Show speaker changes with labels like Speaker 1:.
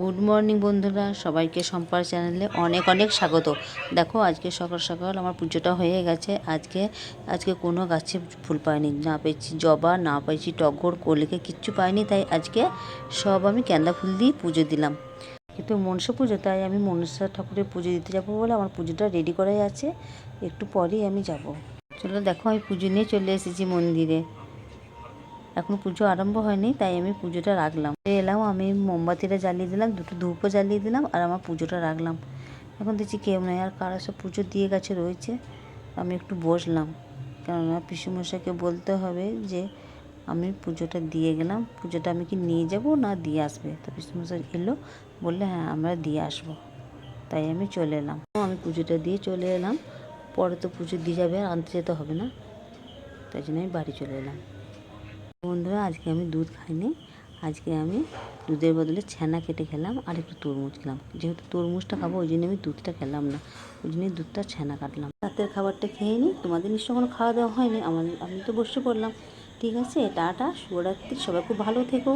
Speaker 1: Good morning বন্ধুরা। সবাইকে সম্পার চ্যানেলে অনেক অনেক স্বাগত। দেখো, আজকে সকাল সকাল আমার পুজোটা হয়ে গেছে। আজকে আজকে কোনো গাছে ফুল পাইনি। না পেয়েছি জবা, না পেয়েছি টগর, কলিকে কিচ্ছু পাইনি। তাই আজকে সব আমি ক্যান্দা ফুল দিয়ে পুজো দিলাম। কিন্তু মনসা পুজো, তাই আমি মনসা ঠাকুরের পুজো দিতে যাব বলে আমার পুজোটা রেডি করাই আছে। একটু পরেই আমি যাব। চলো দেখো, আমি পুজো নিয়ে চলে এসেছি মন্দিরে। এখন পুজো আরম্ভ হয়নি, তাই আমি পুজোটা রাখলাম। এলাম, আমি মোমবাতিটা জ্বালিয়ে দিলাম, দুটো ধূপও জ্বালিয়ে দিলাম, আর আমার পুজোটা রাখলাম। এখন দেখছি কেউ নেই, আর কারা সব পুজো দিয়ে গেছে রয়েছে, আমি একটু বসলাম। কেননা পিসুমশাইকে বলতে হবে যে, আমি পুজোটা দিয়ে গেলাম, পুজোটা আমি কি নিয়ে যাব না দিয়ে আসবে? তো পিসুমশাই এলো, বললে হ্যাঁ আমরা দিয়ে আসব। তাই আমি চলে এলাম। আমি পুজোটা দিয়ে চলে এলাম, পরে তো পুজো দিয়ে যাবে, আর আনতে যেতে হবে না। তাই জন্য আমি বাড়ি চলে এলাম। বন্ধুরা, আজকে আমি দুধ খাইনি। আজকে আমি দুধের বদলে ছানা কেটে খেলাম আর একটু তরমুজ খেলাম। যেহেতু তরমুজটা খাব, ওই জন্য আমি দুধটা খেলাম না। ওই জন্যই দুধটা ছানা কাটলাম। রাতের খাবারটা খেয়ে নিই তোমাদের নিশ্চয় কোনো খাওয়া দাওয়া হয়নি। আমার আমি তো বসে পড়লাম। ঠিক আছে, টাটা, শুভরাত্রি। সবাই খুব ভালো থেকো।